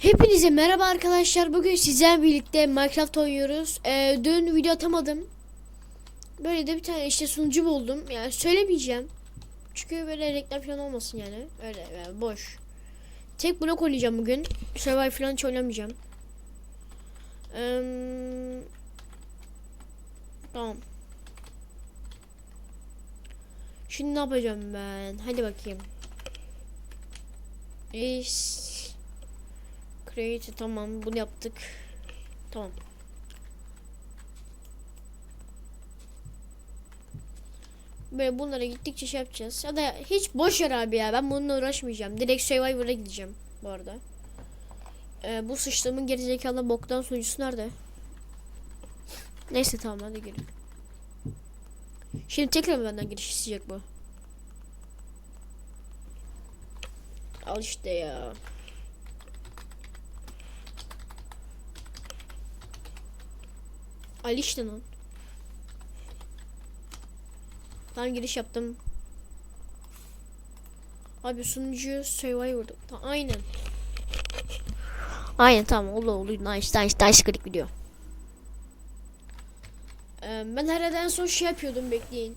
Hepinize merhaba arkadaşlar. Bugün sizlerle birlikte Minecraft oynuyoruz. Ee, dün video atamadım. Böyle de bir tane işte sunucu buldum. Yani söylemeyeceğim. Çünkü böyle reklam falan olmasın yani. Öyle yani boş. Tek blok oynayacağım bugün. Survive falan hiç oynamayacağım. Ee, tamam. Şimdi ne yapacağım ben? Hadi bakayım. İş. Create tamam bunu yaptık. Tamam. Böyle bunlara gittikçe şey yapacağız. Ya da hiç boş ver abi ya. Ben bununla uğraşmayacağım. Direkt Survivor'a gideceğim bu arada. Ee, bu sıçtığımın gerizekalı boktan sunucusu nerede? Neyse tamam hadi girin. Şimdi tekrar benden giriş isteyecek bu? Al işte ya. Ali işte lan. Tam giriş yaptım. Abi sunucu Survivor'da. Ta- aynen. Aynen tamam oldu oldu. Nice nice nice click video. Ee, ben herhalde en son şey yapıyordum bekleyin.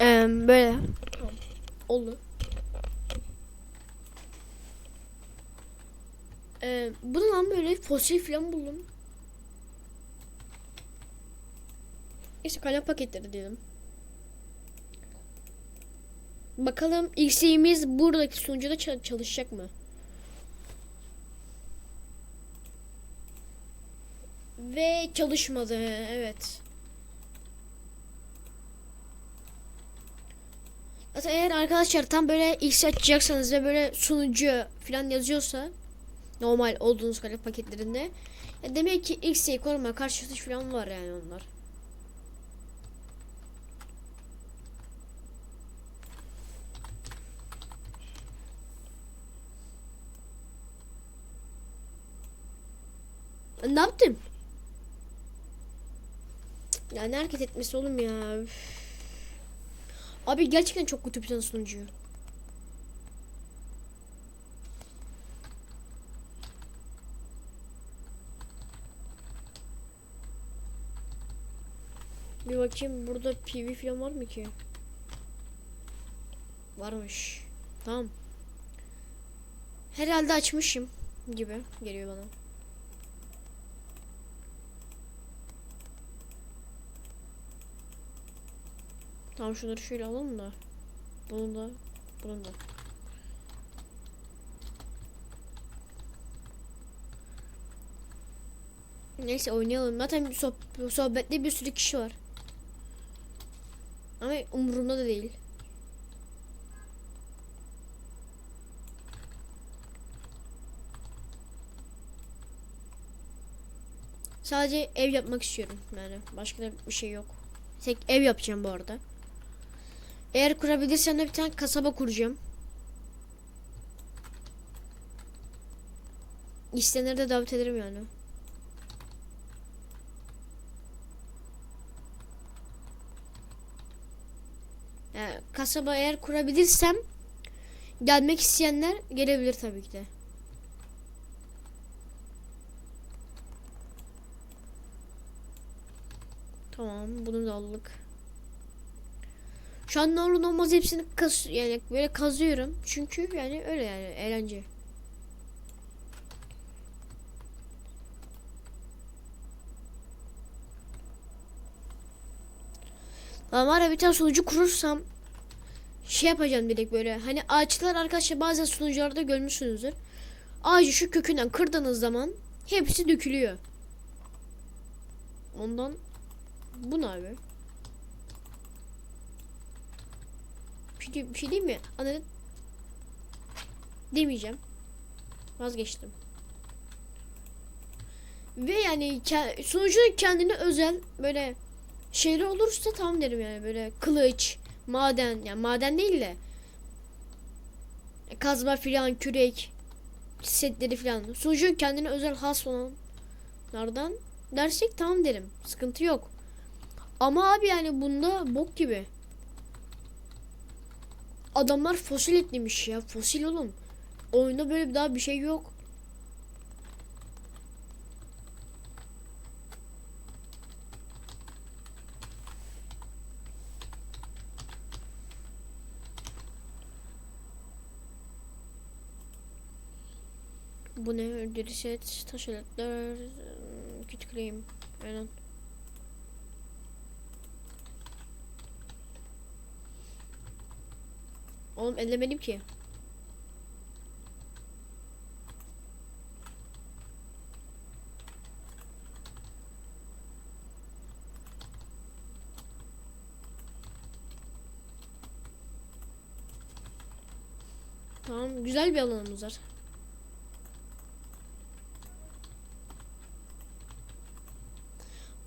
Ee, böyle. Tamam. Oldu. Ee, bu ne lan böyle fosil falan buldum. İşte kalem paketleri diyelim. Bakalım X'imiz buradaki sunucuda ça- çalışacak mı? Ve çalışmadı. Evet. Zaten eğer arkadaşlar tam böyle X açacaksanız ve böyle sunucu falan yazıyorsa normal olduğunuz kalem paketlerinde ya demek ki X'e koruma karşı atış falan var yani onlar. Ne yaptım? Ya ne hareket etmesi oğlum ya. Üf. Abi gerçekten çok kötü bir sunucu. Bakayım burada PV falan var mı ki? Varmış. Tamam. Herhalde açmışım gibi geliyor bana. Tamam şunları şöyle alalım da. Bunu da, bunu da. Neyse oynayalım. Zaten soh- sohbette bir sürü kişi var. Ama umurumda da değil. Sadece ev yapmak istiyorum yani. Başka da bir şey yok. Tek ev yapacağım bu arada. Eğer kurabilirsem de bir tane kasaba kuracağım. İsteyenleri de davet ederim yani. Yani kasaba eğer kurabilirsem gelmek isteyenler gelebilir tabii ki de. Tamam bunu da aldık. Şu an ne olur olmaz hepsini kaz yani böyle kazıyorum. Çünkü yani öyle yani eğlence. Ama bir tane sunucu kurursam şey yapacağım direkt böyle. Hani ağaçlar arkadaşlar bazen sunucularda görmüşsünüzdür. Ağacı şu kökünden kırdığınız zaman hepsi dökülüyor. Ondan bu ne abi? Bir şey, bir şey diyeyim mi? Anladın? Demeyeceğim. Vazgeçtim. Ve yani sunucunun kendine özel böyle şeyler olursa tamam derim yani böyle kılıç, maden yani maden değil de kazma filan, kürek setleri filan. Sunucunun kendine özel has olanlardan dersek tamam derim. Sıkıntı yok. Ama abi yani bunda bok gibi. Adamlar fosil eklemiş ya. Fosil oğlum. Oyunda böyle daha bir şey yok. Bu ne? Ödülü set, taş aletler, kit claim. Aynen. Oğlum ellemedim ki. Tamam güzel bir alanımız var.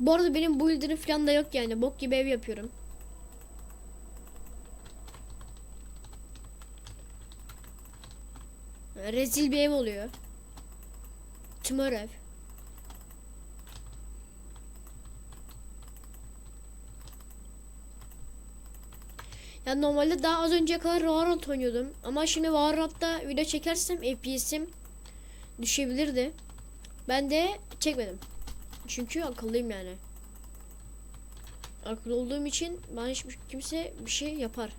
Bu arada benim bu builder'ım falan da yok yani. Bok gibi ev yapıyorum. Rezil bir ev oluyor. Tümör ev. Ya normalde daha az önceye kadar Valorant oynuyordum. Ama şimdi Valorant'ta video çekersem FPS'im düşebilirdi. Ben de çekmedim. Çünkü akıllıyım yani. Akıllı olduğum için bana hiçbir kimse bir şey yapar.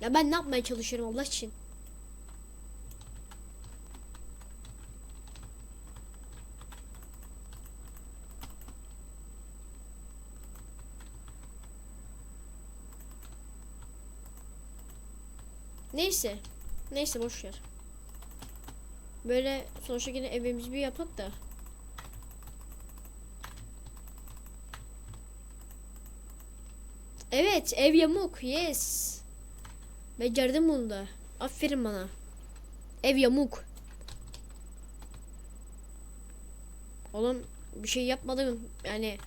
Ya ben ne yapmaya çalışıyorum Allah için? Neyse. Neyse boş ver. Böyle sonuçta yine evimizi bir yapak da. Evet ev yamuk yes. Becerdim bunu da. Aferin bana. Ev yamuk. Oğlum bir şey yapmadım yani.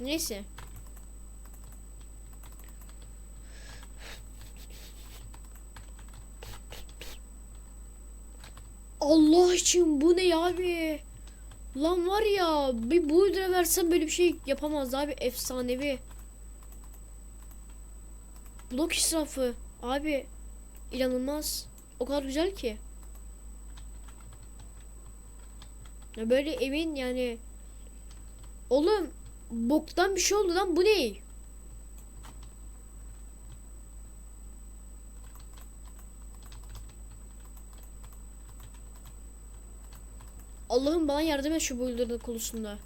Neyse. Allah için bu ne abi? Lan var ya bir bu lira versem böyle bir şey yapamaz abi efsanevi. Blok israfı abi inanılmaz. O kadar güzel ki. Ya böyle evin yani Oğlum boktan bir şey oldu lan bu ne? Allah'ım bana yardım et şu buildırın konusunda.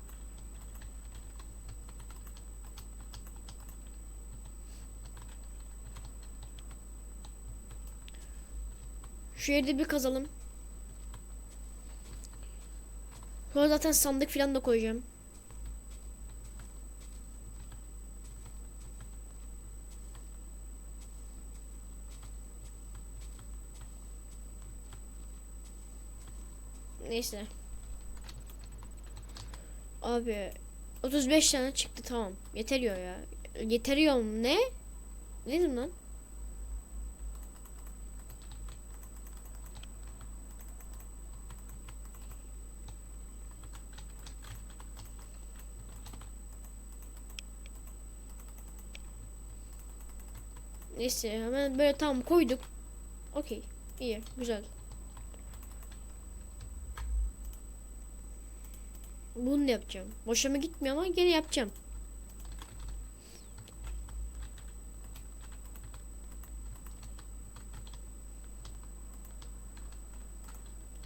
Şu yerde bir kazalım. Sonra zaten sandık falan da koyacağım. Neyse. Abi 35 tane çıktı tamam. Yeteriyor ya. Yeteriyor mu? Ne? Ne dedim lan? Neyse hemen böyle tam koyduk. Okey. iyi güzel. Bunu da yapacağım. Boşama gitmiyor ama gene yapacağım.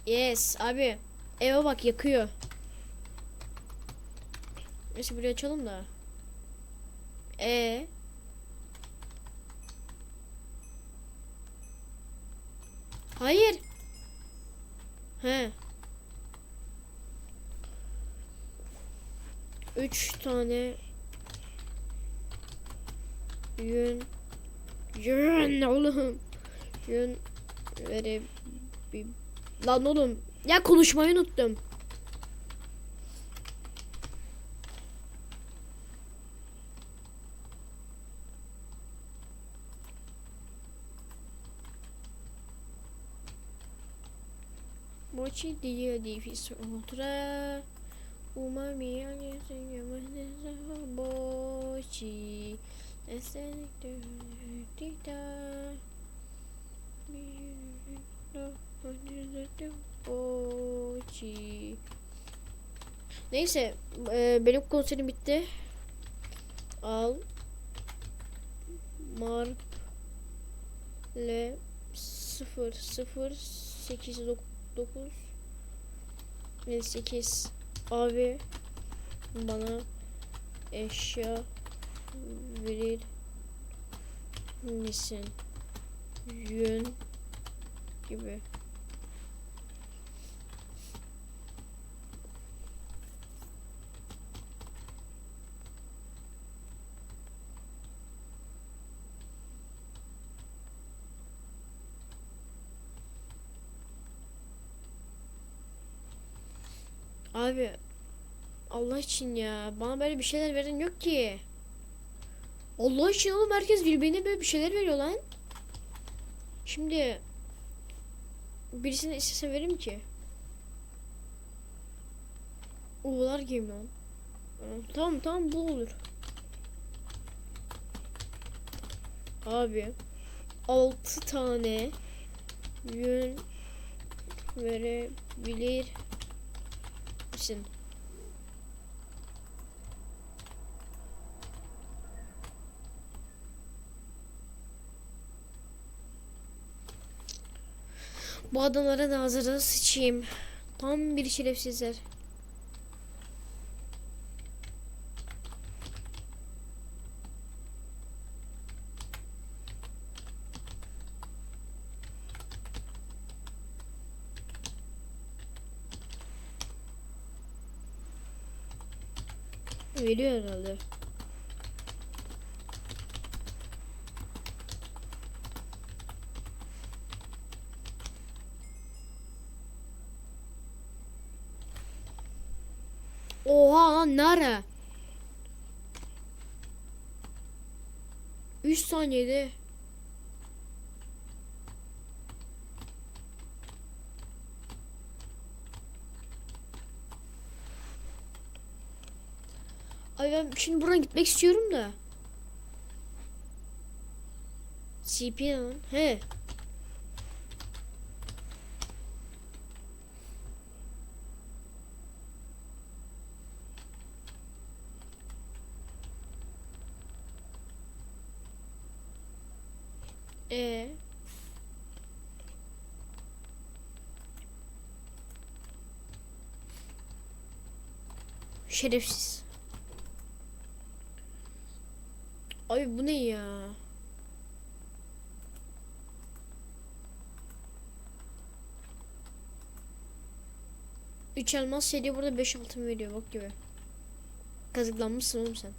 Yes abi. Eve bak yakıyor. Neyse burayı açalım da. E Hayır. He. Üç tane yün yün oğlum yün verebil lan oğlum ya konuşmayı unuttum. Mochi dia di ultra umami yang sengaja bochi estetik tidak bochi Neyse e, benim konserim bitti. Al. Marp L 0 0 8 9 ve 8 abi bana eşya verir misin? Yün gibi. Abi Allah için ya bana böyle bir şeyler veren yok ki. Allah için oğlum herkes birbirine böyle bir şeyler veriyor lan. Şimdi birisine istese verim ki. Oğlar gibi lan. Tamam tamam bu olur. Abi 6 tane yün verebilir misin? Bu adamlara da hazırda sıçayım. Tam bir şerefsizler. Veriyor herhalde. Oha lan nara? 3 saniyede. Ay ben şimdi buradan gitmek istiyorum da. CP lan. He. E. Şerefsiz. Abi bu ne ya? Üç elmas seri burada 5 altın veriyor bak gibi. Kazıklanmışsın oğlum sen.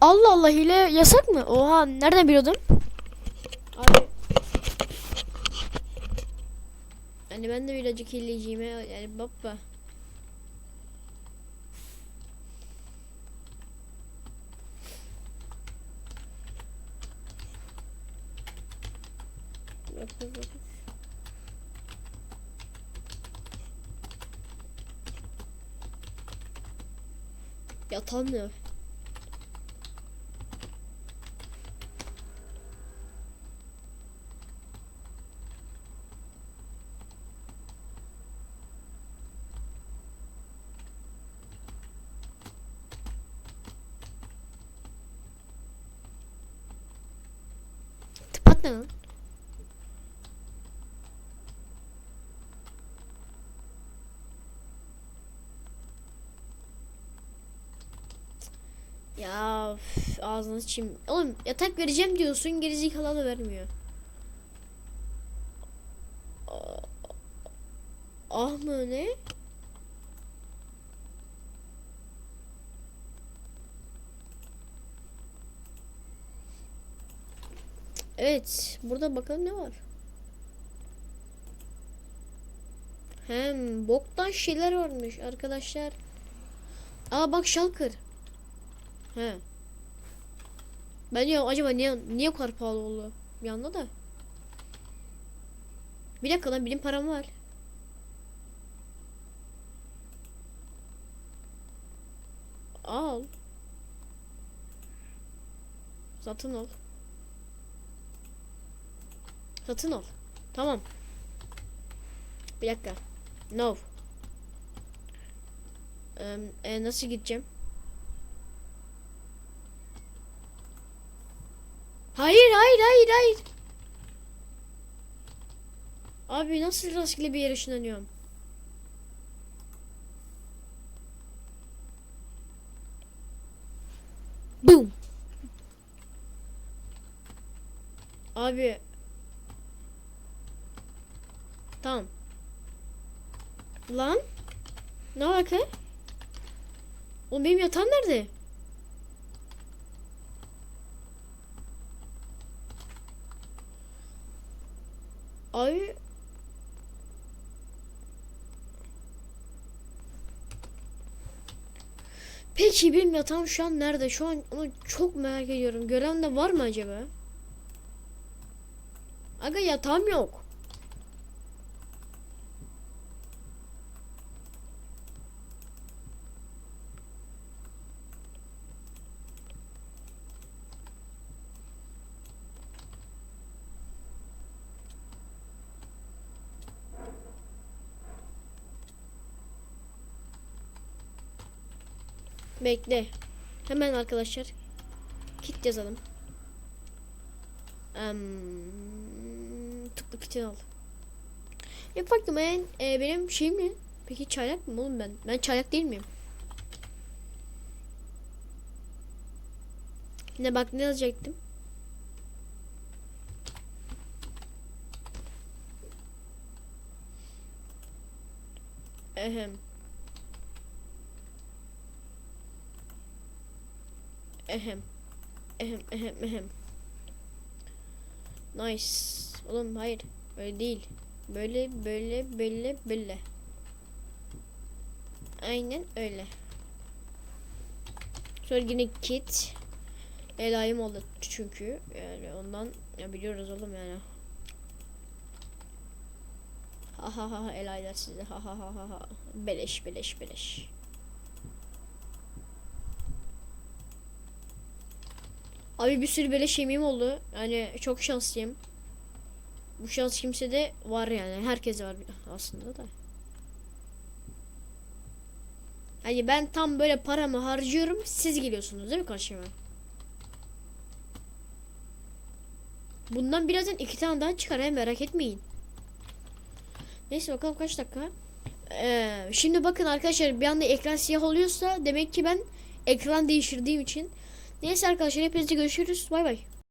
Allah Allah hile yasak mı? Oha nereden biliyordun? Abi. Yani ben de birazcık hileciyim ya. Yani baba. Yatan ne? Tıpat ne lan? Ya üf, ağzını çim. Oğlum yatak vereceğim diyorsun gerizekalı da vermiyor. Ah- mı ne? Evet. Burada bakalım ne var. Hem boktan şeyler varmış arkadaşlar. Aa bak şalkır. He. Ben diyorum acaba niye niye bu kadar pahalı oldu? Bir anda da. Bir dakika lan benim param var. Al. Satın al. Satın al. Tamam. Bir dakika. No. Em, e, nasıl gideceğim? Hayır hayır hayır hayır. Abi nasıl rastgele bir yere ışınlanıyorum? Boom. Abi. Tamam. Lan. Ne alaka? Oğlum benim yatağım nerede? Abi. Peki benim yatağım şu an nerede? Şu an onu çok merak ediyorum. Gören de var mı acaba? Aga yatağım yok. Bekle. Hemen arkadaşlar. Kit yazalım. Um, tıklı kiti al. Yok baktım ben e, benim şeyim ne? Peki çaylak mı oğlum ben? Ben çaylak değil miyim? Ne bak ne yazacaktım? Ehem. Ehem. Ehem ehem ehem. Nice. Oğlum hayır. Böyle değil. Böyle böyle böyle böyle. Aynen öyle. Sonra yine kit. Elayım oldu çünkü. Yani ondan ya biliyoruz oğlum yani. Ha ha ha elaylar size. Ha ha ha ha ha. Beleş beleş beleş. Abi bir sürü böyle şeyim oldu. Yani çok şanslıyım. Bu şans kimsede var yani. Herkese var aslında da. Hani ben tam böyle paramı harcıyorum. Siz geliyorsunuz değil mi karşıma? Bundan birazdan iki tane daha çıkar he merak etmeyin. Neyse bakalım kaç dakika. Ee, şimdi bakın arkadaşlar bir anda ekran siyah oluyorsa demek ki ben ekran değiştirdiğim için Neyse arkadaşlar hepinize görüşürüz. Bay bay.